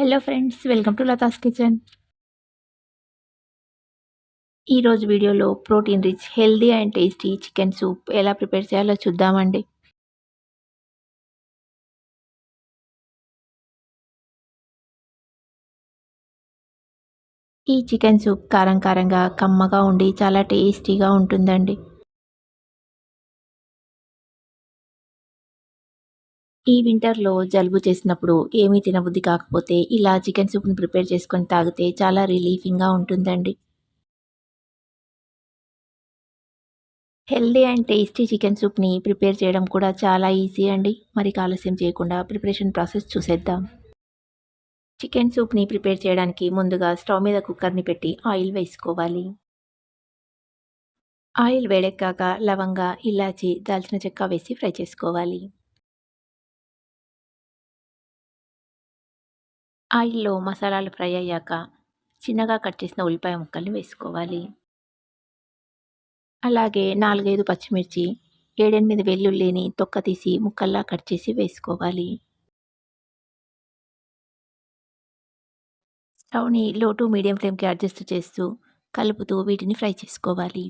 Hello friends welcome to Latha's kitchen ఈరోజు వీడియోలో protein rich healthy and tasty chicken soup ఎలా prepare చేయాలో చూద్దామండి. ఈ చికెన్ సూప్ కారం కారంగా కమ్మగా ఉండి చాలా టేస్టీగా ఉంటుందండి. ఈ వింటర్లో జలుబు చేసినప్పుడు ఏమీ తినబుద్ధి కాకపోతే ఇలా చికెన్ సూప్ని ప్రిపేర్ చేసుకొని తాగితే చాలా రిలీఫింగ్గా ఉంటుందండి. హెల్దీ అండ్ టేస్టీ చికెన్ సూప్ని ప్రిపేర్ చేయడం కూడా చాలా ఈజీ అండి. మరి ఆలస్యం చేయకుండా ప్రిపరేషన్ ప్రాసెస్ చూసేద్దాం. చికెన్ సూప్ని ప్రిపేర్ చేయడానికి ముందుగా స్టవ్ మీద కుక్కర్ని పెట్టి ఆయిల్ వేసుకోవాలి. ఆయిల్ వేడెక్కాక లవంగా ఇలాచి దాల్చిన చెక్క వేసి ఫ్రై చేసుకోవాలి. ఆయిల్లో మసాలాలు ఫ్రై అయ్యాక చిన్నగా కట్ చేసిన ఉల్లిపాయ ముక్కల్ని వేసుకోవాలి. అలాగే నాలుగైదు పచ్చిమిర్చి ఏడెనిమిది వెల్లుల్లిని తొక్క తీసి ముక్కల్లా కట్ చేసి వేసుకోవాలి. స్టవ్ని లో టు మీడియం ఫ్లేమ్కి అడ్జస్ట్ చేస్తూ కలుపుతూ వీటిని ఫ్రై చేసుకోవాలి.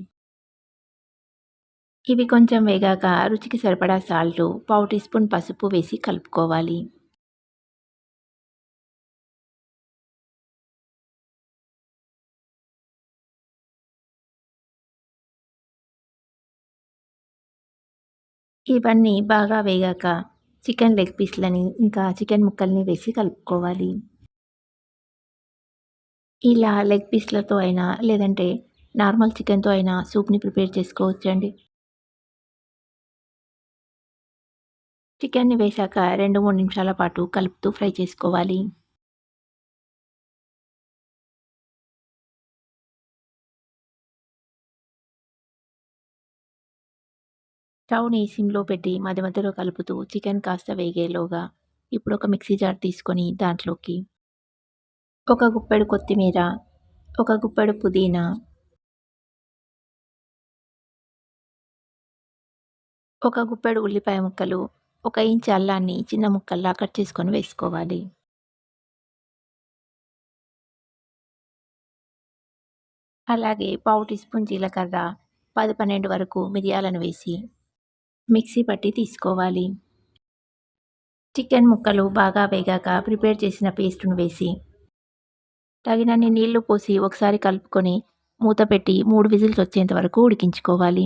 ఇవి కొంచెం వేగాక రుచికి సరిపడా సాల్టు పావు టీ స్పూన్ పసుపు వేసి కలుపుకోవాలి. ఇవన్నీ బాగా వేగాక చికెన్ లెగ్ పీస్లని ఇంకా చికెన్ ముక్కల్ని వేసి కలుపుకోవాలి. ఇలా లెగ్ పీస్లతో అయినా లేదంటే నార్మల్ చికెన్తో అయినా సూప్ని ప్రిపేర్ చేసుకోవచ్చండి చికెన్ని వేశాక రెండు మూడు నిమిషాల పాటు కలుపుతూ ఫ్రై చేసుకోవాలి. స్టవ్ని సిమ్లో పెట్టి మధ్య మధ్యలో కలుపుతూ చికెన్ కాస్త వేగేలోగా ఇప్పుడు ఒక మిక్సీ జార్ తీసుకొని దాంట్లోకి ఒక గుప్పెడు కొత్తిమీర ఒక గుప్పెడు పుదీనా ఒక గుప్పెడు ఉల్లిపాయ ముక్కలు ఒక ఇంచ్ అల్లాన్ని చిన్న ముక్కల్లా కట్ చేసుకొని వేసుకోవాలి. అలాగే పావు టీ స్పూన్ జీలకర్ర పది పన్నెండు వరకు మిరియాలను వేసి మిక్సీ పట్టి తీసుకోవాలి. చికెన్ ముక్కలు బాగా వేగాక ప్రిపేర్ చేసిన పేస్ట్ను వేసి తగినన్ని నీళ్ళు పోసి ఒకసారి కలుపుకొని మూత పెట్టి మూడు విజిల్స్ వచ్చేంత వరకు ఉడికించుకోవాలి.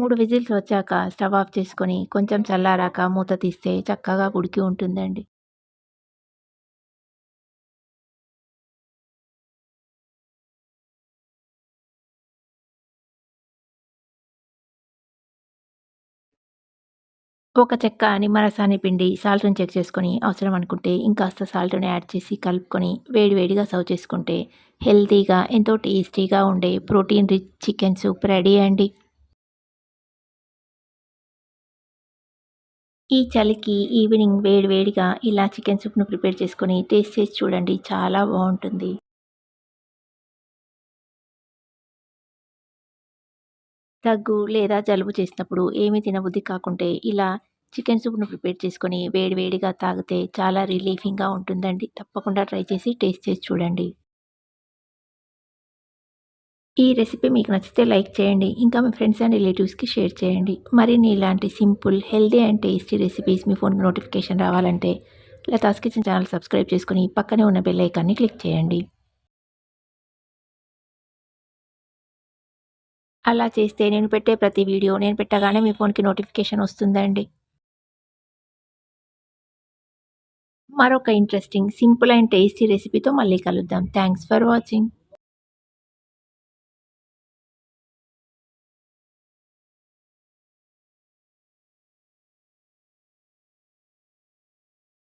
మూడు విజిల్స్ వచ్చాక స్టవ్ ఆఫ్ చేసుకొని కొంచెం చల్లారాక మూత తీస్తే చక్కగా ఉడికి ఉంటుందండి. ఒక చెక్క నిమ్మరసాన్ని పిండి సాల్ట్ని చెక్ చేసుకొని అవసరం అనుకుంటే ఇంకాస్త సాల్ట్ని యాడ్ చేసి కలుపుకొని వేడివేడిగా సర్వ్ చేసుకుంటే హెల్తీగా ఎంతో టేస్టీగా ఉండే protein rich chicken soup ready అండి. ఈ చలికి ఈవినింగ్ వేడివేడిగా ఇలా చికెన్ సూప్ను ప్రిపేర్ చేసుకొని టేస్ట్ చేసి చూడండి. చాలా బాగుంటుంది. దగ్గు లేదా జలుబు చేసినప్పుడు ఏమీ తినబుద్ధి కాకుంటే ఇలా చికెన్ సూప్ను ప్రిపేర్ చేసుకొని వేడివేడిగా తాగితే చాలా రిలీఫింగ్గా ఉంటుందండి. తప్పకుండా ట్రై చేసి టేస్ట్ చేసి చూడండి. ఈ రెసిపీ మీకు నచ్చితే లైక్ చేయండి. ఇంకా మీ ఫ్రెండ్స్ అండ్ రిలేటివ్స్కి షేర్ చేయండి. మరిన్ని ఇలాంటి simple healthy and tasty recipes మీ ఫోన్కి నోటిఫికేషన్ రావాలంటే లతాస్ కిచెన్ ఛానల్ సబ్స్క్రైబ్ చేసుకుని పక్కనే ఉన్న బెల్ ఐకాన్ని క్లిక్ చేయండి. అలా చేస్తే నేను పెట్టే ప్రతి వీడియో నేను పెట్టగానే మీ ఫోన్కి నోటిఫికేషన్ వస్తుందండి. మరొక ఇంట్రెస్టింగ్ సింపుల్ అండ్ టేస్టీ రెసిపీతో మళ్ళీ కలుద్దాం. Thanks for watching